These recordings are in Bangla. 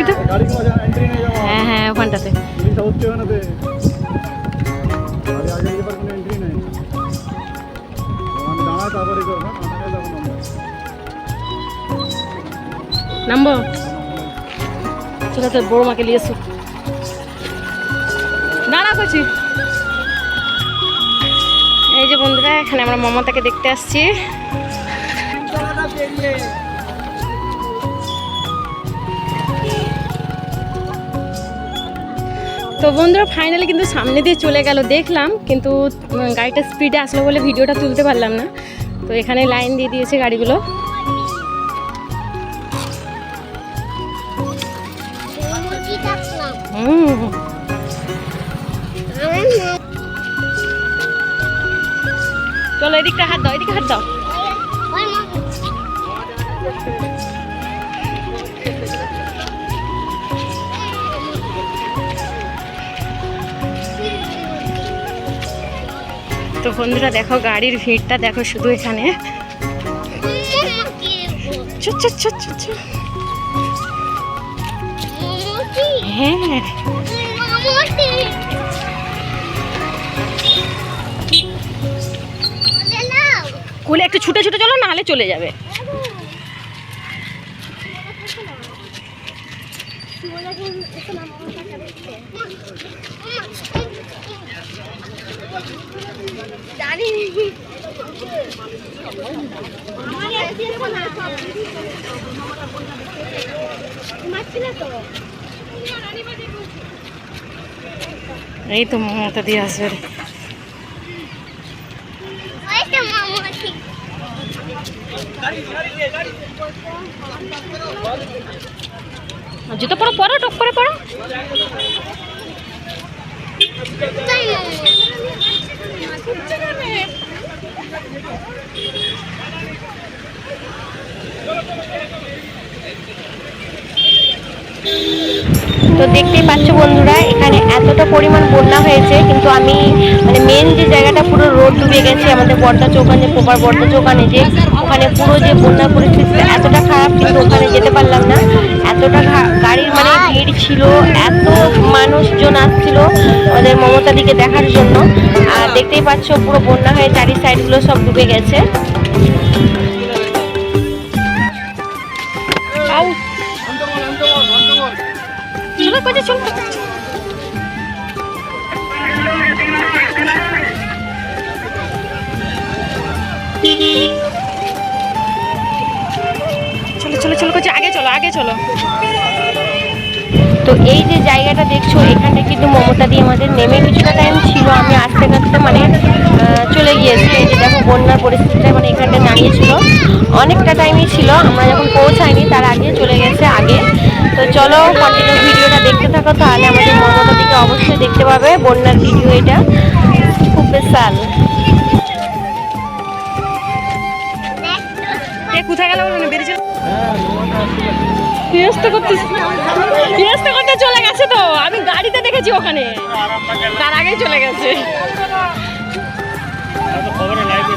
দিকটা হ্যাঁ হ্যাঁ ওখানটাতে। নামবো? ঠিক আছে বড় মাকে নিয়ে দাঁড়া করছি এই যে বন্ধুরা, এখানে আমরা মমতাকে দেখতে আসছি। তো বন্ধুরা ফাইনালি কিন্তু সামনে দিয়ে চলে গেল দেখলাম কিন্তু গাড়িটা স্পিডে আসলো বলে ভিডিওটা তুলতে পারলাম না। তো এখানে লাইন দিয়ে দিয়েছে গাড়িগুলো। চলো এদিকটা হাত দাও এদিকে হাত দাও। তো বন্ধুরা দেখো, গাড়ির ভিড়টা দেখো শুধু এখানে। হ্যাঁ। কোলে একটু ছুটে ছুটে চলো, নাহলে চলে যাবে জানি তো এই তো মমতা দিয়ে আসবে। জুতো পরো পরো টপ করে পরো। তো দেখতেই পাচ্ছ বন্ধুরা, এখানে এতটা পরিমাণ বন্যা হয়েছে, কিন্তু আমি মানে মেন যে জায়গাটা পুরো রোড ডুবে গেছে, আমাদের বর্দা চৌকানে, পোপার বর্দা চৌকানে যে, ওখানে পুরো যে বন্যা পরিস্থিতি এতটা খারাপ, কিন্তু ওখানে যেতে পারলাম না। এতটা গাড়ির মানে ভিড় ছিল, এত মানুষজন আসছিল আমাদের মমতা দিকে দেখার জন্য। আর দেখতেই পাচ্ছ পুরো বন্যা হয়ে চারি সাইডগুলো সব ডুবে গেছে। চলো চলো চলো কোথায় আগে চলো আগে চলো। তো এই যে জায়গাটা দেখছ, এখানে কিন্তু মমতা দিয়ে আমাদের নেমে কিছুটা টাইম ছিল। আমি আসতে আসতে মানে চলে গিয়েছি। এই যে দেখো, বন্যার পরিস্থিতিটা মানে এখানটা দাঁড়িয়েছিল অনেকটা টাইমই ছিল, আমরা যখন পৌঁছাইনি, তার আগে চলে গেছে আগে। তো চলো কন্টিনিউ ভিডিওটা দেখতে থাকো, তাহলে আমাদের মমতা দিকে অবশ্যই দেখতে পাবে। বন্যার ভিডিও এটা। খুব বেশাল গেল মানে বেরিয়ে চলে করতে চলে গেছে তো। আমি গাড়িতে দেখেছি ওখানে। তার আগেই চলে গেছে। খবরে লাইভে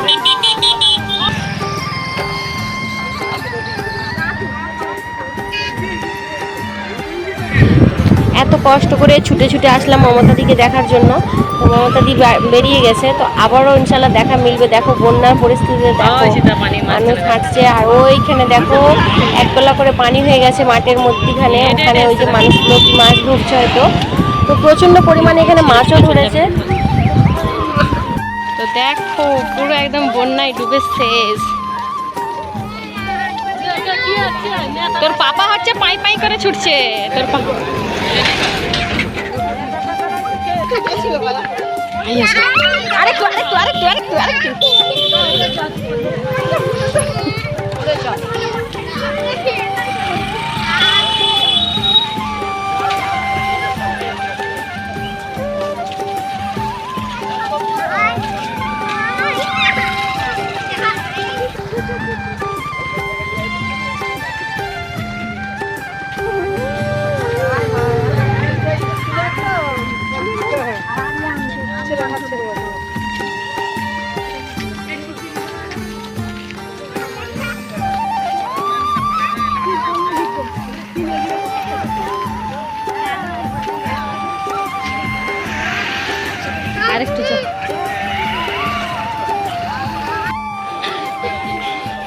এত কষ্ট করে ছুটে ছুটে আসলাম মমতা দিকে দেখার জন্য। তো মমতা দি বেরিয়ে গেছে তো আবারও ইনশাল্লাহ দেখা মিলবে। দেখো বন্যার পরিস্থিতিতে দেখো মানুষ হাঁটছে আর ওইখানে দেখো একতলা করে পানি হয়ে গেছে মাঠের মধ্যিখানে ওখানে ওই যে মানুষগুলো মাছ ধরছে হয়তো। তো প্রচণ্ড পরিমাণে এখানে মাছও ধরেছে। তো দেখো পুরো একদম বন্যায় ডুবে শেষ। তোর পাপা হচ্ছে পাই পাই করে ছুটছে। তোর পাপা আরেকটু আরেকটু আরেকটু আরেকটু আরেকটু Thank you. আরেকটু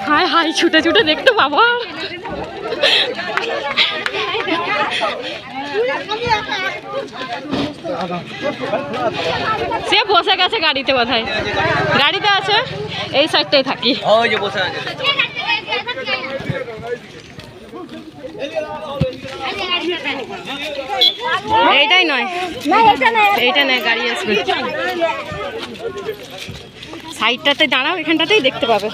হাই হাই ছুটে ছুটে দেখতো বাবা সে বসে গেছে গাড়িতে কোথায় গাড়িতে আছে এই সাইডটাই থাকি। ওই যে এইটাই নয়। এইটা নয় গাড়ি আসবে সাইডটাতে দাঁড়াও এখানটাতেই দেখতে পাবে।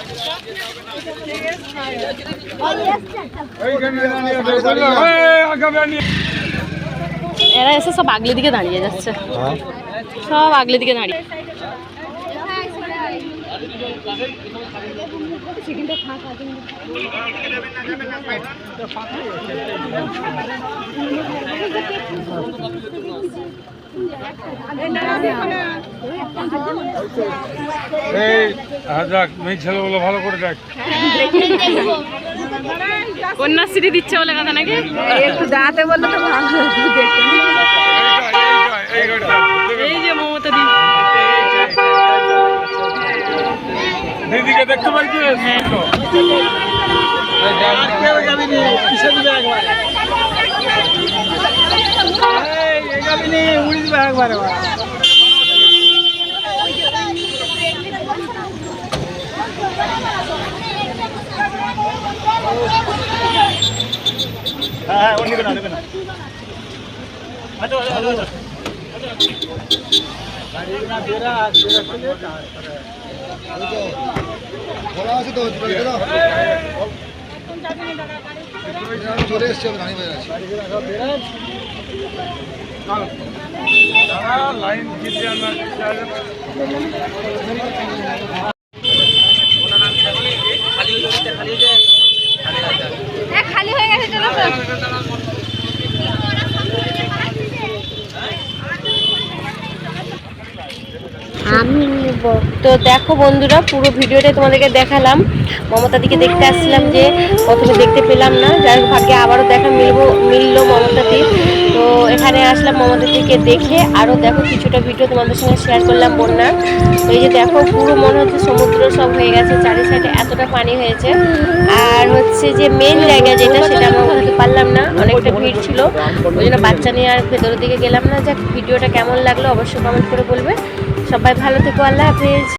এরা এসে সব আগলি দিকে দাঁড়িয়ে যাচ্ছে। সব আগলি দিকে দাঁড়িয়ে। এই দেখ মেয়ে ছেলেগুলো ভালো করে দেখ। কন্যাশ্রী দিচ্ছে বলে কথা নাকি? একটু দাঁড়াতে বললে তো ভালো। এই যে মমতা দি দিদিকে দেখতে পাচ্ছিস হ্যাঁ ও নেবে না নেবে না। আচ্ছা আচ্ছা আচ্ছা আছে তো চলে এসছে আমি রানীবাজার আছি লাইন দিতে আমরা খালি হয়ে গেছে চলো আমি নিব তো দেখো বন্ধুরা, পুরো ভিডিওটা তোমাদেরকে দেখালাম। মমতা দিকে দেখতে আসছিলাম যে, প্রথমে দেখতে পেলাম না। হোক, ভাগ্যে আবারও দেখা মিলবো, মিললো মমতাদি তো এখানে আসলাম মমতা দিকে দেখে। আরও দেখো, কিছুটা ভিডিও তোমাদের সঙ্গে শেয়ার করলাম বন্যার। তো এই যে দেখো, পুরো মনে হচ্ছে সমুদ্র সব হয়ে গেছে চারি সাইডে এতটা পানি হয়েছে। আর হচ্ছে যে মেন জায়গা যেটা, সেটা আমরা উঠাতে পারলাম না। অনেকটা ভিড় ছিল। ওই জন্য বাচ্চা নিয়ে আর ভেতরের দিকে গেলাম না। যাক, ভিডিওটা কেমন লাগল অবশ্যই কমেন্ট করে বলবে। সবাই ভালো থেকো, আল্লাহ হাফেজ।